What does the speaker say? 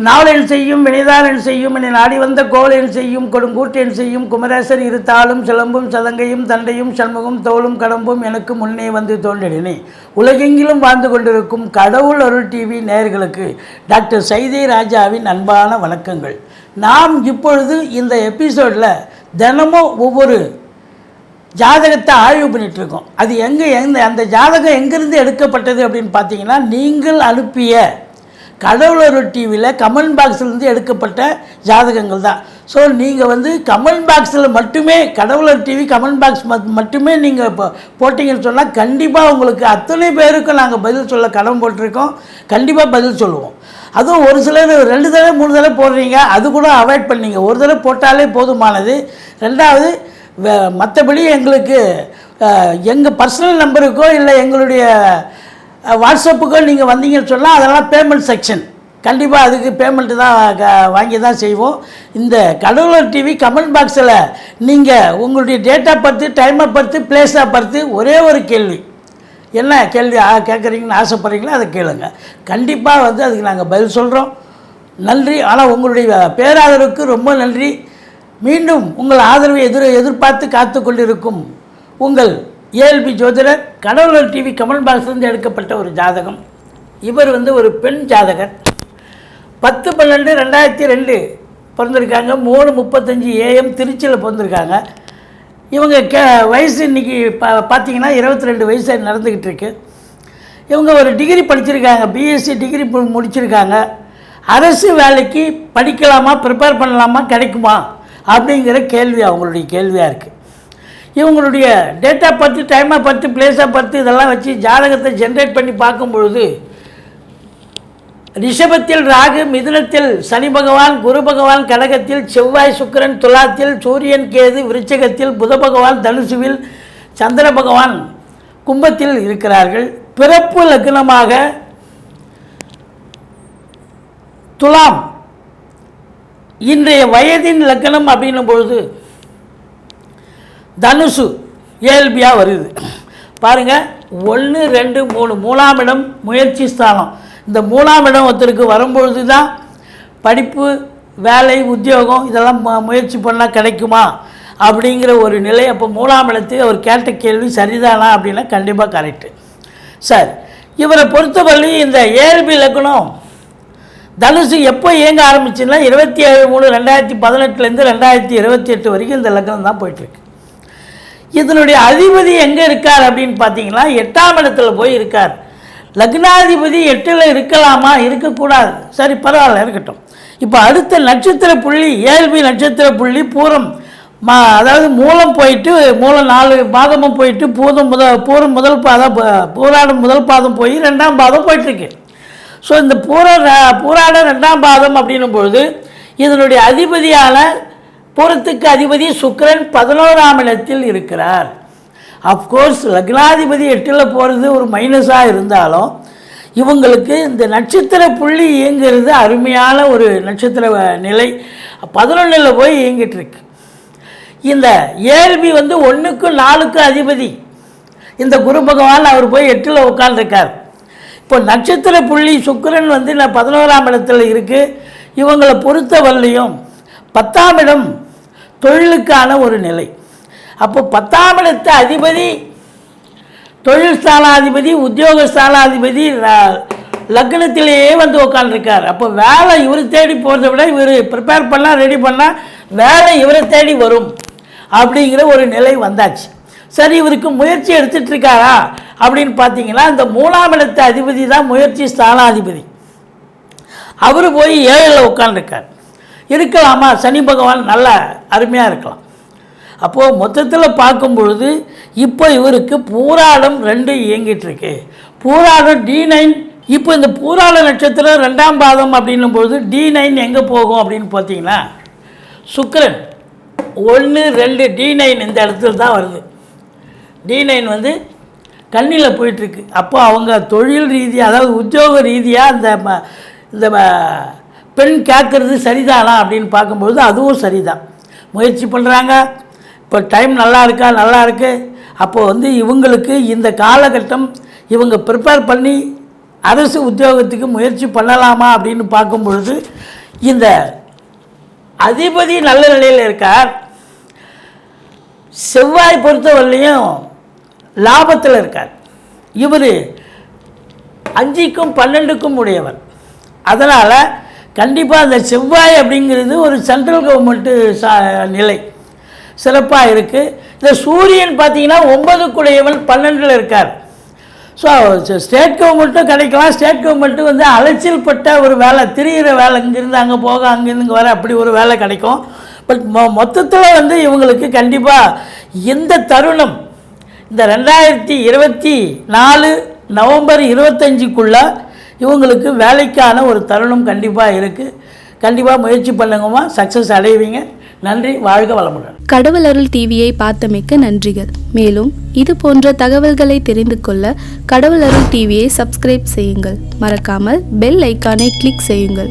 நாவலன் செய்யும் வினைதாரன் செய்யும் என நாடி வந்த கோலன் செய்யும் கொடுங்கூட்டேன் செய்யும் குமரேசர் இருத்தாலும் சிலம்பும் சதங்கையும் தண்டையும் சண்முகம் தோளும் கடம்பும் எனக்கு முன்னே வந்து தோன்றினே உலகெங்கிலும் வாழ்ந்து கொண்டிருக்கும் கடவுள் அருள் டிவி நேயர்களுக்கு டாக்டர் சைதே ராஜாவின் அன்பான வணக்கங்கள். நாம் இப்பொழுது இந்த எபிசோடில் தினமும் ஒவ்வொரு ஜாதகத்தை ஆய்வு பண்ணிட்டு இருக்கோம் அது எங்கே எந்த அந்த ஜாதகம் எங்கேருந்து எடுக்கப்பட்டது அப்படின்னு பார்த்தீங்கன்னா நீங்கள் அனுப்பிய கடவுளர் டிவியில் கமெண்ட் பாக்ஸ்லேருந்து எடுக்கப்பட்ட ஜாதகங்கள் தான். ஸோ நீங்கள் வந்து கமெண்ட் பாக்ஸில் மட்டுமே கடவுளர் டிவி கமெண்ட் பாக்ஸ் மட்டுமே நீங்கள் இப்போ போட்டிங்கன்னு சொன்னால் கண்டிப்பாக உங்களுக்கு அத்தனை பேருக்கும் நாங்கள் பதில் சொல்ல கடன் போட்டிருக்கோம். கண்டிப்பாக பதில் சொல்லுவோம். அதுவும் ஒரு சிலர் ரெண்டு தடவை மூணு தடவை போடுறீங்க அது கூட அவாய்ட் பண்ணீங்க. ஒரு தடவை போட்டாலே போதுமானது. ரெண்டாவது மற்றபடி எங்களுக்கு எங்கள் பர்சனல் நம்பருக்கோ இல்லை எங்களுடைய வாட்ஸ்அப்புக்கு நீங்கள் வந்தீங்கன்னு சொன்னால் அதெல்லாம் பேமெண்ட் செக்ஷன் கண்டிப்பாக அதுக்கு பேமெண்ட்டு தான் க- வாங்கி தான் செய்வோம். இந்த கடவுளர் டிவி கமெண்ட் பாக்ஸில் நீங்கள் உங்களுடைய டேட்டா பர்த்து டைமை பர்த்து பிளேஸை பர்த்து ஒரே ஒரு கேள்வி. என்ன கேள்வி கேட்குறீங்கன்னு ஆசைப்பட்றீங்களோ? அதை கேளுங்க. கண்டிப்பாக வந்து அதுக்கு நாங்கள் பதில் சொல்கிறோம் நன்றி. ஆனால் உங்களுடைய பேராதரவுக்கு ரொம்ப நன்றி. மீண்டும் உங்கள் ஆதரவை எதிர் எதிர்பார்த்து காத்து கொண்டிருக்கும் உங்கள் ஏஎல்பி ஜோதிடர் கடவுளர் டிவி கமல் பாக்ஸ்லேருந்து எடுக்கப்பட்ட ஒரு ஜாதகம். இவர் வந்து ஒரு பெண் ஜாதகர். பத்து பன்னெண்டு ரெண்டாயிரத்தி ரெண்டு பிறந்திருக்காங்க. மூணு முப்பத்தஞ்சு ஏஎம் திருச்சியில் பிறந்திருக்காங்க. இவங்க கே வயசு இன்றைக்கி பா பார்த்தீங்கன்னா இருபத்தி ரெண்டு வயசு நடந்துக்கிட்டு இருக்கு இவங்க ஒரு டிகிரி படிச்சிருக்காங்க. பிஎஸ்சி டிகிரி முடிச்சிருக்காங்க. அரசு வேலைக்கு படிக்கலாமா ப்ரிப்பேர் பண்ணலாமா கிடைக்குமா? அப்படிங்கிற கேள்வி அவங்களுடைய கேள்வியாக இருக்குது இவங்களுடைய டேட்டா பத்து டைமாக பத்து பிளேஸாக பத்து இதெல்லாம் வச்சு ஜாதகத்தை ஜென்ரேட் பண்ணி பார்க்கும் பொழுது ரிஷபத்தில் ராகு மிதுனத்தில் சனி பகவான் குரு பகவான் கடகத்தில் செவ்வாய் சுக்கிரன் துலாத்தில் சூரியன் கேது விருச்சகத்தில் புத பகவான் தனுசுவில் சந்திர பகவான் கும்பத்தில் இருக்கிறார்கள். பிறப்பு லக்னமாக துலாம். இன்றைய வயதின் லக்னம் அப்படின்னும் பொழுது தனுசு இயல்பியாக வருது. பாருங்கள் ஒன்று ரெண்டு மூணு மூணாம் இடம் முயற்சி ஸ்தானம். இந்த மூணாம் இடம் ஒருத்தருக்கு வரும்பொழுது தான் படிப்பு வேலை உத்தியோகம் இதெல்லாம் முயற்சி பண்ணால் கிடைக்குமா? அப்படிங்கிற ஒரு நிலை. அப்போ மூணாம் இடத்துக்கு அவர் கேட்ட கேள்வி சரிதானா அப்படின்னா கண்டிப்பாக கரெக்டு சார் இவரை பொறுத்தவரை இந்த ஏழ்பி இலக்கணம் தனுசு எப்போ இயங்க ஆரம்பிச்சுன்னா இருபத்தி ஏழு மூணு ரெண்டாயிரத்தி பதினெட்டுலேருந்து ரெண்டாயிரத்தி இருபத்தி எட்டு வரைக்கும் இந்த லக்கணம் தான் போயிட்டுருக்கு இதனுடைய அதிபதி எங்கே இருக்கார் அப்படின்னு பார்த்தீங்கன்னா எட்டாம் இடத்துல போய் இருக்கார். லக்னாதிபதி எட்டில் இருக்கலாமா? இருக்கக்கூடாது. சரி பரவாயில்ல இருக்கட்டும். இப்போ அடுத்த நட்சத்திர புள்ளி ஏழ்பி நட்சத்திர புள்ளி பூரம். மா அதாவது மூலம் போயிட்டு மூலம் நாலு பாதமும் போயிட்டு பூதம் முதல் பூரம் முதல் பாதம் பூராடம் முதல் பாதம் போய் ரெண்டாம் பாதம் போயிட்டுருக்கு. ஸோ இந்த பூர பூராட ரெண்டாம் பாதம் அப்படின்னும் பொழுது இதனுடைய அதிபதியான பூரத்துக்கு அதிபதி சுக்கரன் பதினோராம் இடத்தில் இருக்கிறார். அஃப்கோர்ஸ் லக்னாதிபதி எட்டில் போகிறது ஒரு மைனஸாக இருந்தாலும் இவங்களுக்கு இந்த நட்சத்திர புள்ளி இயங்குறது அருமையான ஒரு நட்சத்திர நிலை. பதினொன்றில் போய் இயங்கிட்டுருக்கு இந்த ஏழ்பி வந்து ஒன்றுக்கும் நாலுக்கும் அதிபதி. இந்த குரு பகவான் அவர் போய் எட்டில் உட்காந்துருக்கார் இப்போ நட்சத்திர புள்ளி சுக்கரன் வந்து நான் பதினோராம் இடத்துல இருக்குது இவங்களை பொறுத்த வரலையும் பத்தாம் இடம் தொழிலுக்கான ஒரு நிலை. அப்போ பத்தாம் இடத்து அதிபதி தொழில் ஸ்தானாதிபதி உத்தியோக ஸ்தானாதிபதி லக்னத்திலேயே வந்து உட்காந்துருக்கார் அப்போ வேலை இவர் தேடி போகிறத விட இவர் ப்ரிப்பேர் பண்ணால் ரெடி பண்ணால் வேலை இவரை தேடி வரும் அப்படிங்கிற ஒரு நிலை வந்தாச்சு. சரி இவருக்கு முயற்சி எடுத்துட்டு இருக்காரா அப்படின்னு பார்த்தீங்கன்னா இந்த மூணாம் இடத்து அதிபதி தான் முயற்சி ஸ்தானாதிபதி. அவர் போய் ஏழில் உட்காந்துருக்கார் இருக்கலாமா சனி பகவான் நல்ல அருமையாக இருக்கலாம். அப்போது மொத்தத்தில் பார்க்கும் பொழுது இப்போ இவருக்கு பூராடம் ரெண்டு இயங்கிட்டு இருக்கு பூராடம் டி நைன் இப்போ இந்த பூராட நட்சத்திரம் ரெண்டாம் பாதம் அப்படின்னும் பொழுது டி நைன் எங்கே போகும் அப்படின்னு பார்த்தீங்கன்னா சுக்கரன் ஒன்று ரெண்டு டி நைன் இந்த இடத்துல தான் வருது. டி நைன் வந்து கண்ணியில் போயிட்டுருக்கு. அப்போ அவங்க தொழில் ரீதியாக அதாவது உத்தியோக ரீதியாக இந்த ம- இந்த பெண் கேட்குறது சரிதானா அப்படின்னு பார்க்கும்பொழுது அதுவும் சரிதான். முயற்சி பண்ணுறாங்க இப்போ டைம் நல்லா இருக்கா? நல்லா இருக்குது அப்போது வந்து இவங்களுக்கு இந்த காலகட்டம் இவங்க ப்ரிப்பேர் பண்ணி அரசு உத்தியோகத்துக்கு முயற்சி பண்ணலாமா அப்படின்னு பார்க்கும் பொழுது இந்த அதிபதி நல்ல நிலையில் இருக்கார். செவ்வாய் பொறுத்தவரையிலையும் லாபத்தில் இருக்கார். இவர் அஞ்சுக்கும் பன்னெண்டுக்கும் உடையவர். அதனால் கண்டிப்பாக அந்த செவ்வாய் அப்படிங்கிறது ஒரு சென்ட்ரல் கவர்மெண்ட்டு சா நிலை. சிறப்பாக இருக்குது இந்த சூரியன் பார்த்தீங்கன்னா ஒன்பதுக்குடையவன் பன்னெண்டில் இருக்கார். ஸோ ஸ்டேட் கவர்மெண்ட்டும் கிடைக்கலாம். ஸ்டேட் கவர்மெண்ட்டும் வந்து அலைச்சல் பட்ட ஒரு வேலை திரியிற வேலை இங்கேருந்து அங்கே போக அங்கேருந்து இங்கே வர அப்படி ஒரு வேலை கிடைக்கும். பட் மொ மொத்தத்தில் வந்து இவங்களுக்கு கண்டிப்பாக இந்த தருணம்? இந்த ரெண்டாயிரத்தி இருபத்தி நாலு நவம்பர் இருபத்தஞ்சுக்குள்ளே இவங்களுக்கு வேலைக்கான ஒரு தருணம் கண்டிப்பாக இருக்குது கண்டிப்பாக முயற்சி பண்ணுங்கம்மா. சக்ஸஸ் அடைவீங்க. நன்றி. வாழ்க வளமுடன். கடவுள் அருள் டிவியை பார்த்தமைக்க நன்றிகள். மேலும் இது போன்ற தகவல்களை தெரிந்து கொள்ள கடவுள் அருள் டிவியை சப்ஸ்கிரைப் செய்யுங்கள். மறக்காமல் பெல் ஐக்கானை கிளிக் செய்யுங்கள்.